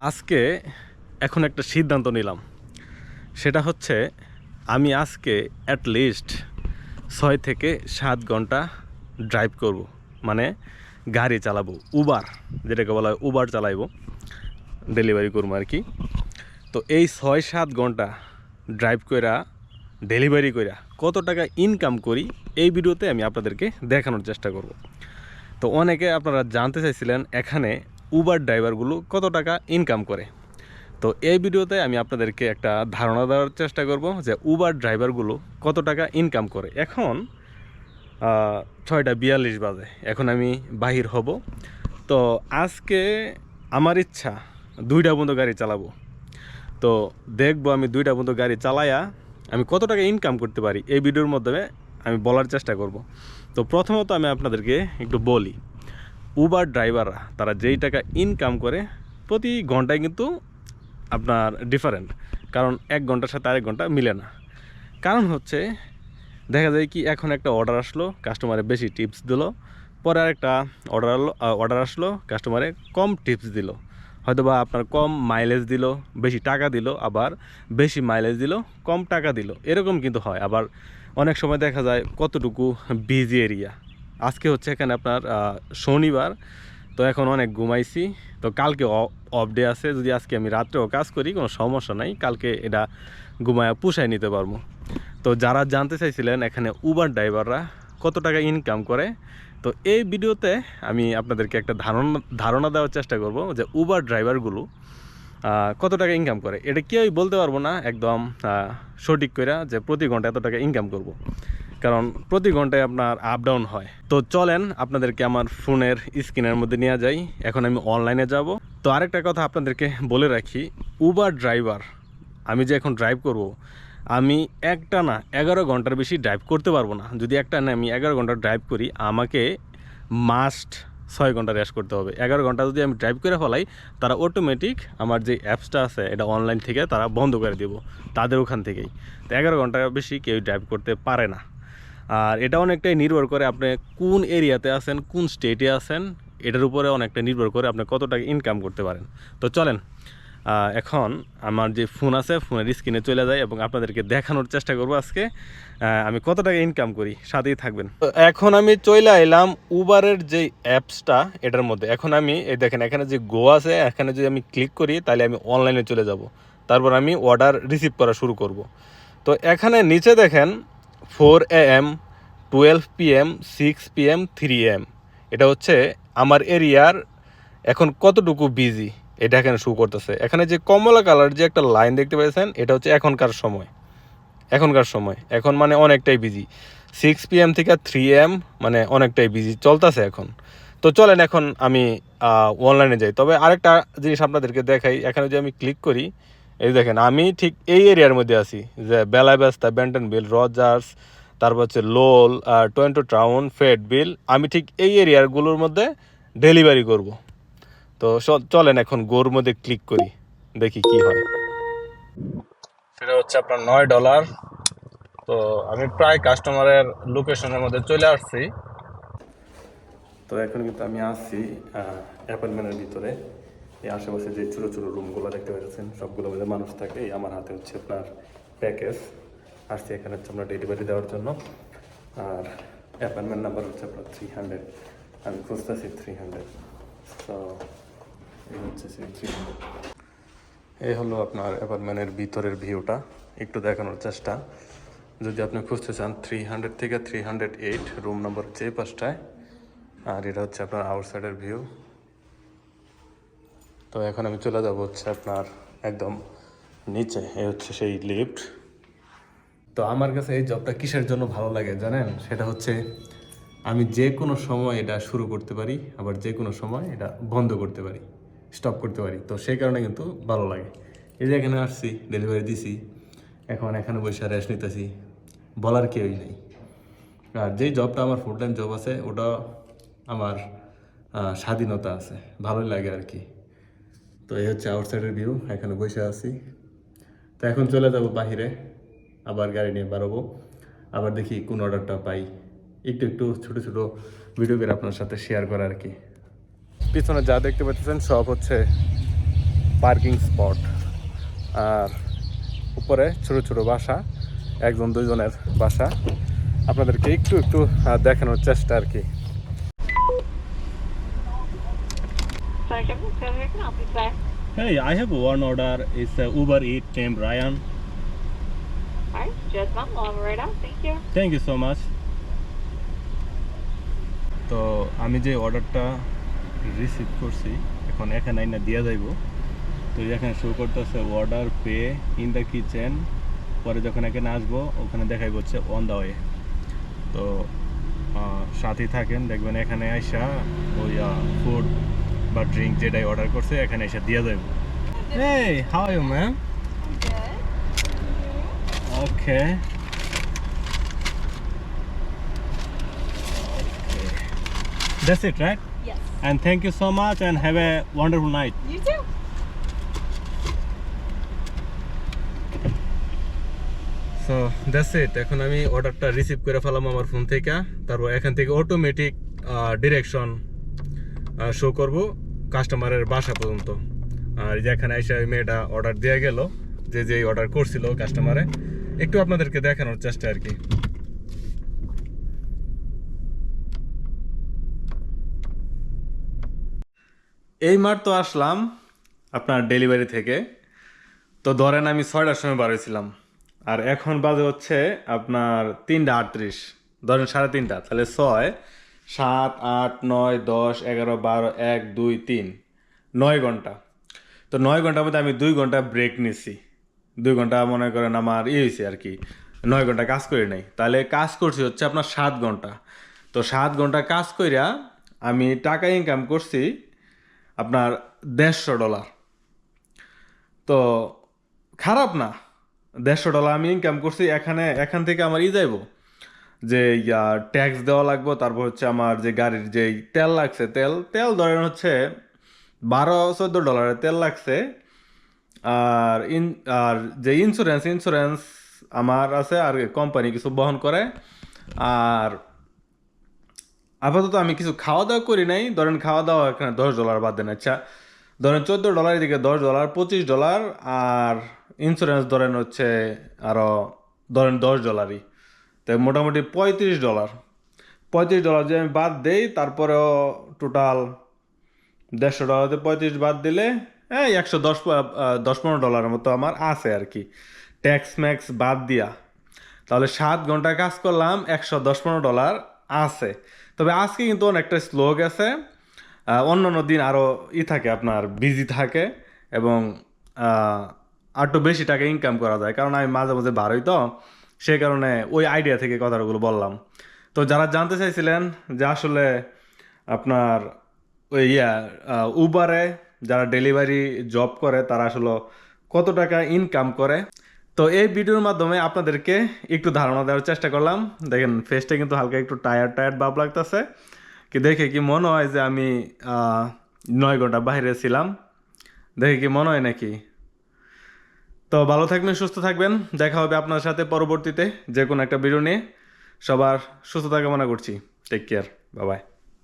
আজকে এখন একটা সিদ্ধান্ত নিলাম। সেটা হচ্ছে আমি আজকে অ্যাট লিস্ট ছয় থেকে সাত ঘণ্টা ড্রাইভ করব। মানে গাড়ি চালাবো উবার যেটাকে বলা হয় উবার চালাইবো ডেলিভারি করব আর কি। তো এই ছয় সাত ঘণ্টা ড্রাইভ কইরা ডেলিভারি কইরা কত টাকা ইনকাম করি, এই ভিডিওতে আমি আপনাদেরকে দেখানোর চেষ্টা করব। তো অনেকে আপনারা জানতে চাইছিলেন, এখানে উবার ড্রাইভারগুলো কত টাকা ইনকাম করে? তো এই ভিডিওতে আমি আপনাদেরকে একটা ধারণা দেওয়ার চেষ্টা করব যে উবার ড্রাইভারগুলো কত টাকা ইনকাম করে। এখন ছয়টা বিয়াল্লিশ বাজে, এখন আমি বাহির হব। তো আজকে আমার ইচ্ছা, দুইটা পর্যন্ত গাড়ি চালাবো। তো দেখব আমি দুইটা পর্যন্ত গাড়ি চালায়া আমি কত টাকা ইনকাম করতে পারি, এই ভিডিওর মাধ্যমে আমি বলার চেষ্টা করব। তো প্রথমত আমি আপনাদেরকে একটু বলি উবার ড্রাইভাররা তারা যেই টাকা ইনকাম করে, প্রতি ঘন্টায় কিন্তু আপনার ডিফারেন্ট কারণ এক ঘণ্টার সাথে আরেক ঘণ্টা মিলে না। কারণ হচ্ছে, দেখা যায় কি এখন একটা অর্ডার আসলো কাস্টমারে বেশি টিপস দিলো, পরে আরেকটা অর্ডার আলো অর্ডার আসলো কাস্টমারে কম টিপস দিল। হয়তো বা আপনার কম মাইলেজ দিল, বেশি টাকা দিল, আবার বেশি মাইলেজ দিল, কম টাকা দিল। এরকম কিন্তু হয়। আবার অনেক সময় দেখা যায় কতটুকু বিজি এরিয়া আজকে হচ্ছে এখানে আপনার শনিবার, তো এখন অনেক ঘুমাইছি। তো কালকে অফ ডে আছে, যদি আজকে আমি রাত্রেও কাজ করি, কোনো সমস্যা নাই, কালকে এটা ঘুমায় পুষায় নিতে পারব। তো যারা জানতে চাইছিলেন এখানে উবার ড্রাইভাররা কত টাকা ইনকাম করে, তো এই ভিডিওতে আমি আপনাদেরকে একটা ধারণা ধারণা দেওয়ার চেষ্টা করব যে উবার ড্রাইভারগুলো কত টাকা ইনকাম করে। এটা কেউই বলতে পারব না, একদম সঠিক করে যে প্রতি ঘণ্টা এত টাকা ইনকাম করব। কারণ প্রতি ঘন্টায় আপনার আপ ডাউন হয়। তো চলেন আপনাদেরকে আমার ফোনের স্ক্রিনের মধ্যে নিয়ে যাই। এখন আমি অনলাইনে যাব। তো আরেকটা কথা আপনাদেরকে বলে রাখি উবার ড্রাইভার আমি যে এখন ড্রাইভ করব, আমি একটা না এগারো ঘণ্টার বেশি ড্রাইভ করতে পারব না। যদি একটা না আমি এগারো ঘণ্টা ড্রাইভ করি, আমাকে মাস্ট ছয় ঘণ্টা রেস্ট করতে হবে। এগারো ঘণ্টা যদি আমি ড্রাইভ করে ফেলাই, তারা অটোমেটিক আমার যে অ্যাপসটা আছে, এটা অনলাইন থেকে তারা বন্ধ করে দেবো, তাদের ওখান থেকেই। তো এগারো ঘণ্টার বেশি কেউ ড্রাইভ করতে পারে না। আর এটা অনেকটাই নির্ভর করে আপনি কোন এরিয়াতে আছেন, কোন স্টেটে আছেন, এটার উপরে অনেকটা নির্ভর করে আপনি কত টাকা ইনকাম করতে পারেন। তো চলেন এখন আমার যে ফোন আছে ফোনের স্ক্রিনে চলে যায় এবং আপনাদেরকে দেখানোর চেষ্টা করব আজকে। আমি কত টাকা ইনকাম করি, সাথেই থাকবেন। এখন আমি চলে এলাম উবারের যে অ্যাপসটা এটার মধ্যে। এখন আমি, এই দেখেন, এখানে যে গো আছে, এখানে যদি আমি ক্লিক করি, তাহলে আমি অনলাইনে চলে যাব। তারপর আমি অর্ডার রিসিভ করা শুরু করব। তো এখানে নিচে দেখেন four A M, twelve P M, six P M, three M. এটা হচ্ছে আমার এরিয়ার এখন কতটুকু বিজি এটা এখানে শু করতেছে। এখানে যে কমলা কালার যে একটা লাইন দেখতে পেয়েছেন এটা হচ্ছে এখনকার সময়। এখনকার সময়। এখন মানে অনেকটাই বিজি সিক্স পি এম থেকে থ্রি এম মানে অনেকটাই বিজি চলতেছে এখন। তো চলেন এখন আমি অনলাইনে যাই। তবে আরেকটা জিনিস আপনাদেরকে দেখাই। এখানে যদি আমি ক্লিক করি এই দেখেন আমি ঠিক এই এরিয়ার মধ্যে আছি যে বেলাবেস্তা ব্যান্টন বিল রজার্স তারপর হচ্ছে লোল টোয়েন্টো টাউন ফেড বিল আমি ঠিক এই এরিয়াগুলোর মধ্যে ডেলিভারি করব। তো চলেন এখন গোর মধ্যে ক্লিক করি দেখি কি হয়। সেটা হচ্ছে আপনার নয় ডলার। তো আমি প্রায় কাস্টমারের লোকেশনের মধ্যে চলে আসছি। তো এখন কিন্তু আমি আসছি অ্যাপার্টমেন্টের ভিতরে। এই আশেপাশে যে ছোটো ছোটো রুমগুলো দেখতে পাচ্ছেন, সবগুলো মধ্যে মানুষ থাকে। এই আমার হাতে হচ্ছে আপনার প্যাকেজ। আসছি এখানে হচ্ছে আপনার ডেলিভারি দেওয়ার জন্য। আর অ্যাপার্টমেন্ট নাম্বার হচ্ছে আপনার থ্রি হান্ড্রেড আমি খুঁজতেছি থ্রি হান্ড্রেড তো এই হচ্ছে সেই থ্রি হান্ড্রেড এই হলো আপনার অ্যাপার্টমেন্টের ভিতরের ভিউটা। একটু দেখানোর চেষ্টা। যদি আপনি খুঁজতে চান থ্রি হান্ড্রেড থেকে three hundred eight room number এই পাশটায়। আর এটা হচ্ছে আপনার আউটসাইডের ভিউ তো এখন আমি চলে যাব হচ্ছে আপনার একদম নিচে এই হচ্ছে সেই লিফট তো আমার কাছে এই জবটা কিসের জন্য ভালো লাগে জানেন? সেটা হচ্ছে আমি যে কোনো সময় এটা শুরু করতে পারি, আবার যে কোনো সময় এটা বন্ধ করতে পারি স্টপ করতে পারি। তো সেই কারণে কিন্তু ভালো লাগে। এই যে এখানে আসছি ডেলিভারি দিছি, এখন এখানে বসে রেস্ট নিতেছি, বলার কেউই নেই। আর যেই জবটা আমার ফুল টাইম জব আছে, ওটা আমার স্বাধীনতা আছে, ভালোই লাগে আর কি। তো এই হচ্ছে আউটসাইডের ভিউ এখানে বসে আছি। তো এখন চলে যাব বাহিরে, আবার গাড়ি নিয়ে বেরোবো। আবার দেখি কোন অর্ডারটা পাই। একটু একটু ছোট ছোট ভিডিও করে আপনার সাথে শেয়ার করা আর কি। পিছনে যা দেখতে পাচ্ছেন, সব হচ্ছে পার্কিং স্পট আর উপরে ছোট ছোট বাসা, একজন দুজনের বাসা। আপনাদেরকে একটু একটু দেখানোর চেষ্টা আর কি। Hey, I have one order. It's uh, Uber Eat name Ryan. Alright, just one long right. Thank you. Thank you so much তো আমি যে অর্ডারটা রিসিভ করছি এখন এখানে আইনা দিয়া যাইব তো এখানে শো করতেছে order pay in the kitchen পরে যখন এখানে আসব ওখানে দেখাই হচ্ছে অন দ্য ওয়ে তো সাথেই থাকেন দেখবেন এখানে আইসা ওই ফুড বা ড্রিঙ্ক যেটাই অর্ডার করছে এখানে এসে দিয়ে দেবে এই হাওয়াই ও ma'am okay That's it, right? Yes. And thank you so much have a wonderful night. You too. ইট এখন আমি অর্ডারটা রিসিভ করে ফেলাম আমার ফোন থেকে তারপর এখান থেকে অটোমেটিক ডিরেকশন শো করব কাস্টমারের বাসা পর্যন্ত। আর যেখানে এসে ওই মেয়েটা অর্ডার দেওয়া গেল, যে যে অর্ডার করছিল কাস্টমারে একটু আপনাদেরকে দেখানোর চেষ্টা আর কি। এই মার তো আসলাম আপনার ডেলিভারি থেকে। তো ধরেন আমি ছয়টার সময় বার হয়েছিলাম। আর এখন বাজে হচ্ছে আপনার তিনটা আটত্রিশ। ধরেন সাড়ে তিনটা, তাহলে ছয়। সাত, আট, নয়, দশ, এগারো, বারো, এক, দুই, তিন। নয় ঘণ্টা। তো নয় ঘণ্টার মধ্যে আমি দুই ঘণ্টা ব্রেক নিছি। দুই ঘণ্টা মনে করেন আমার ইয়ে হয়েছে আর কি, নয় ঘণ্টা কাজ করি নাই। তাহলে কাজ করছি হচ্ছে আপনার সাত ঘণ্টা। তো সাত ঘণ্টা কাজ কইরা আমি টাকা ইনকাম করছি আপনার দেড়শো ডলার। তো খারাপ না, দেড়শো ডলার আমি ইনকাম করছি, এখানে, এখান থেকে আমার ই যাইব। যে ট্যাক্স দেওয়া লাগবে, তারপর হচ্ছে আমার যে গাড়ির যে তেল লাগছে, তেল তেল ধরেন হচ্ছে বারো, চোদ্দ ডলারের তেল লাগছে। আর ইন, আর যে ইন্স্যুরেন্স ইন্স্যুরেন্স আমার আছে, আর কোম্পানি কিছু বহন করে। আর আপাতত আমি কিছু খাওয়া দাওয়া করি নাই। ধরেন খাওয়া দাওয়া এখানে দশ ডলার বাদ দেন আচ্ছা। ধরেন চোদ্দ ডলার দিকে দশ ডলার পঁচিশ ডলার আর ইন্স্যুরেন্স ধরেন হচ্ছে আরও ধরেন দশ ডলারই তো মোটামুটি পঁয়ত্রিশ ডলার। পঁয়ত্রিশ ডলার যদি আমি বাদ দেই তারপরেও টোটাল দেড়শো ডলারতে পঁয়ত্রিশ বাদ দিলে হ্যাঁ একশো দশ দশ পনেরো ডলারের মতো আমার আছে আর কি। ট্যাক্স ম্যাক্স বাদ দিয়া। তাহলে সাত ঘণ্টা কাজ করলাম একশো দশ পনেরো ডলার আছে। তবে আজকে কিন্তু অনেকটা স্লো গেছে। আহ, অন্যান্য দিন আরও ই থাকে আপনার বিজি থাকে এবং আরটু বেশি টাকা ইনকাম করা যায়। কারণ আমি মাঝে মাঝে বারোই তো। সেই কারণে ওই আইডিয়া থেকে কথাগুলো বললাম। তো যারা জানতে চাইছিলেন যে আসলে আপনার ওই ইয়া উবারে যারা ডেলিভারি জব করে, তারা আসলে কত টাকা ইনকাম করে। তো এই ভিডিওর মাধ্যমে আপনাদেরকে একটু ধারণা দেওয়ার চেষ্টা করলাম। দেখেন ফেসটা কিন্তু হালকা একটু টায়ার টায়ার ভাব লাগতেছে। কি দেখে কি মনে হয় যে আমি নয় ঘণ্টা বাইরে ছিলাম? দেখে কি মনে হয় নাকি? তো ভালো থাকবেন, সুস্থ থাকবেন। দেখা হবে আপনার সাথে পরবর্তীতে যে কোনো একটা ভিডিও নিয়ে। সবার সুস্থতা কামনা করছি। টেক কেয়ার বাবাই